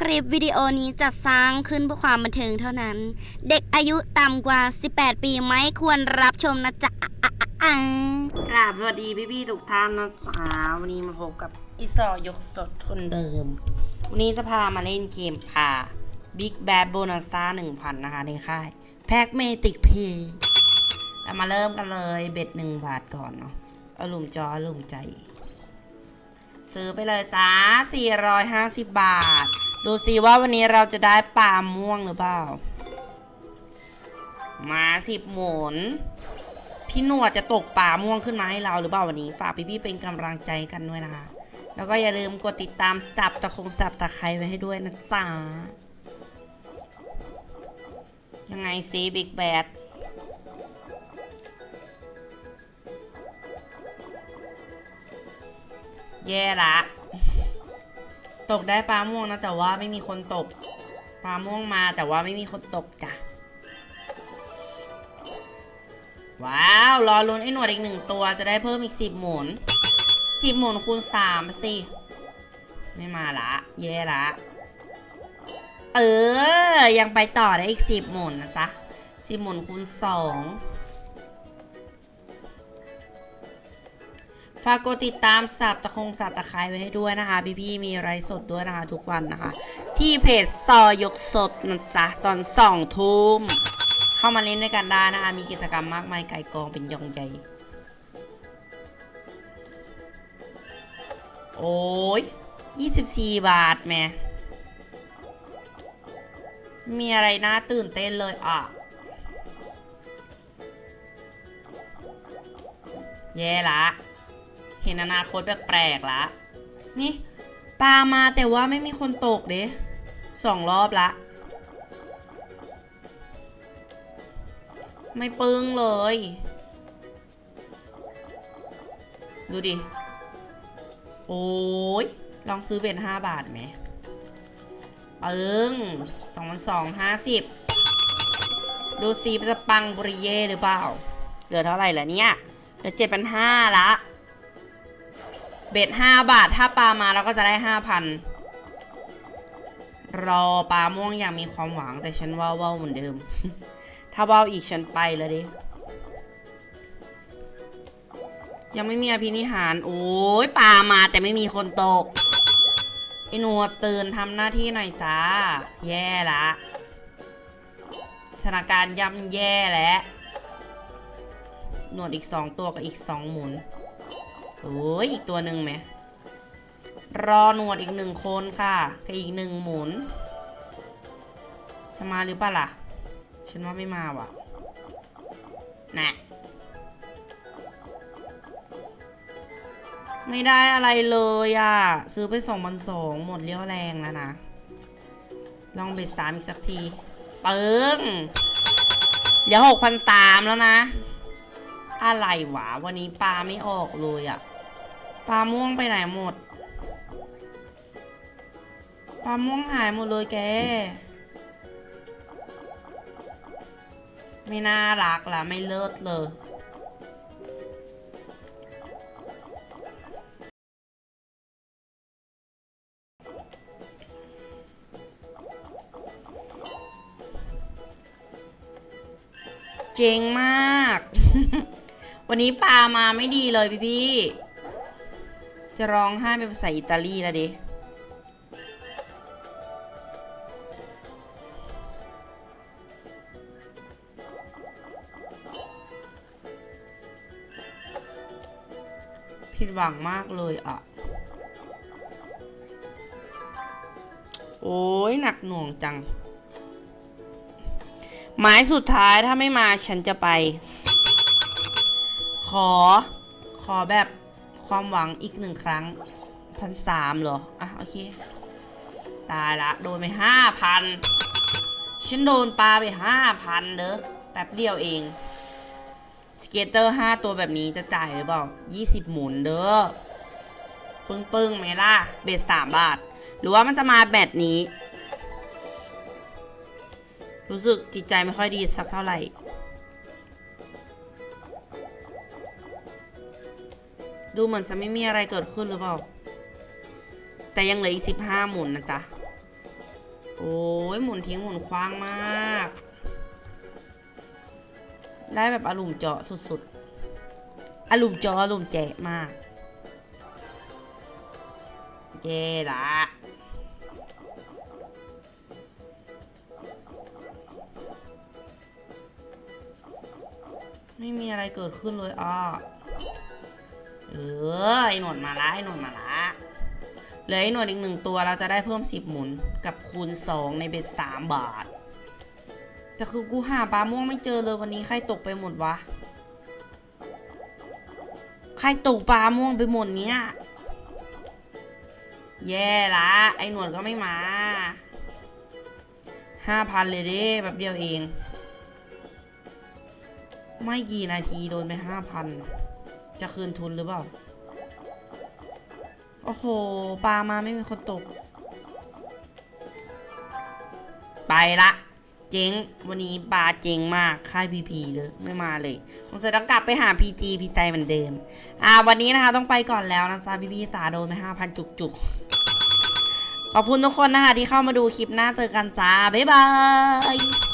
คลิปวิดีโอนี้จะสร้างขึ้นเพื่อความบันเทิงเท่านั้น เด็กอายุต่ำกว่า 18 ปีไม่ควรรับชมนะจ๊ะกราบสวัสดีพี่ๆทุกท่านนะจ๊ะวันนี้มาพบกับอิสอยกสดคนเดิม วันนี้จะพามาเล่นเกมพา Big Bad Bonus 1,000 นะคะในค่ายแพ็กเมติกเพย์เรามาเริ่มกันเลยเบ็ดหนึ่งบาทก่อนเนาะอารมณ์จออารมณ์ใจ ซื้อไปเลยจ้า450 บาท ดูสิว่าวันนี้เราจะได้ปลาม่วงหรือเปล่า มาสิบหมุน พี่หนวดจะตกป่าม่วงขึ้นมาให้เราหรือเปล่าวันนี้ ฝากพี่ๆเป็นกำลังใจกันด้วยนะคะ แล้วก็อย่าลืมกดติดตามสับตะคงสับตะไคร้ไว้ให้ด้วยนะจ๊ะยังไงซีบิ๊กแบดแย่ละ ตกได้ปลาม่วงนะ แต่ว่าไม่มีคนตกปลาม่วงมาแต่ว่าไม่มีคนตกจ้ะว้าวรอลุ้นไอ้หนวดอีกหนึ่งตัวจะได้เพิ่มอีกสิบหมุนสิบหมุนคูณสามไปสิไม่มาละแย่ละเออ ยังไปต่อได้อีกสิบหมุนนะจ๊ะสิบหมุนคูณสอง ฝากกดติดตามสับตะคงสับตะไคร้ไว้ให้ด้วยนะคะ พี่ๆมีไรสดด้วยนะคะ ทุกวันนะคะ ที่เพจซอยกสดนะจ๊ะตอนสองทุ่มเข้ามาเล่นด้วยกันได้นะคะ มีกิจกรรมมากมายไก่กองเป็นยองใหญ่โอ้ย24บาทแม่มีอะไรน่าตื่นเต้นเลยอะ แย่ละ เห็นอนาคตแปลกๆละ นี่ปลามาแต่ว่าไม่มีคนตกเด้สองรอบละ ไม่ปึ้งเลย ดูดิ โอ้ย ลองซื้อเป็นห้าบาทไหมปึ้งสองพันสองห้าสิบดูซีจะปังบริเย่หรือเปล่า เหลือเท่าไหร่แล้วเนี่ย เหลือเจ็ดพันห้าละ เบ็ดห้าบาท ถ้าปลามาเราก็จะได้ห้าพันรอปลาม่วงอย่างมีความหวังแต่ฉันว่าว่าเหมือนเดิม ถ้าเบาอีกฉันไปแล้วดิ ยังไม่มีอภินิหาร โอ้ยปลามาแต่ไม่มีคนตกไอ้หนวดตื่นทำหน้าที่หน่อยจ้า แย่ละสถานการณ์ย่ำแย่แล้ว หนวดอีกสองตัวกับอีกสองหมุน โอ้ยอีกตัวหนึ่งไหม รอหนวดอีกหนึ่งคนค่ะกับอีกหนึ่งหมุน จะมาหรือเปล่าล่ะ ฉันว่าไม่มาว่ะน่ะไม่ได้อะไรเลยอะ ซื้อไปสองพันสองหมดเรี่ยวแรงแล้วนะ ลองเบ็ดสามอีกสักทีปึ้งเหลือหกพันสามแล้วนะ อะไรวะวันนี้ปลาไม่ออกเลยอะ ปลาม่วงไปไหนหมด ปลาม่วงหายหมดเลยแก ไม่น่ารักละไม่เลิศเลยเจ๋งมาก วันนี้ปลามาไม่ดีเลยพี่พี่ จะร้องไห้เป็นภาษาอิตาลีแล้วดิผิดหวังมากเลยอะ โอ้ยหนักหน่วงจัง หมายสุดท้ายถ้าไม่มาฉันจะไป ขอ ขอแบบ ความหวังอีกหนึ่งครั้งพันสามเหรอ อะ โอเค ตายละ โดนไปห้าพันฉันโดนปลาไปห้าพันเด้อแป๊บเดียวเอง สเกตเตอร์ห้าตัวแบบนี้จะจ่ายหรือเปล่ายี่สิบหมุนเด้อปึ้งปึ้งๆไหมล่ะ เบสสามบาท หรือว่ามันจะมาแบบนี้ รู้สึกจิตใจไม่ค่อยดีสักเท่าไหร่ ดูเหมือนจะไม่มีอะไรเกิดขึ้นหรือเปล่า แต่ยังเหลืออีกสิบห้าหมุนนะจ๊ะ โอ้ยหมุนทิ้งหมุนคว้างมาก ได้แบบอารมณ์เจาะสุดๆ อารมณ์เจาะอารมณ์แจะมากเจละไม่มีอะไรเกิดขึ้นเลยอ้อ เออไอหนวดมาละไอหนวดมาละเหลือไอหนวดอีกหนึ่งตัวเราจะได้เพิ่มสิบหมุนกับคูณสองในเบ็ดสามบาท แต่คือกูหาปลาม่วงไม่เจอเลยวันนี้ใครตกไปหมดวะ ใครตกปลาม่วงไปหมดเนี้ยแย่ละไอหนวดก็ไม่มาห้าพันเลยเด้แบบเดียวเอง ไม่กี่นาทีโดนไปห้าพัน จะคืนทุนหรือเปล่า โอ้โห ปลามาไม่มีคนตก ไปละ เจ๊ง วันนี้ปลาเจ๊งมาก ค่ายพีพีเลยไม่มาเลยสงสัยต้องกลับไปหาพีจีพีใจเหมือนเดิม อ่า วันนี้นะคะต้องไปก่อนแล้วนะจ๊ะพีพี่ๆสาโดนไปห้าพันจุกจุกๆขอบคุณทุกคนนะคะที่เข้ามาดูคลิปหน้าเจอกันจ้า บ๊ายบาย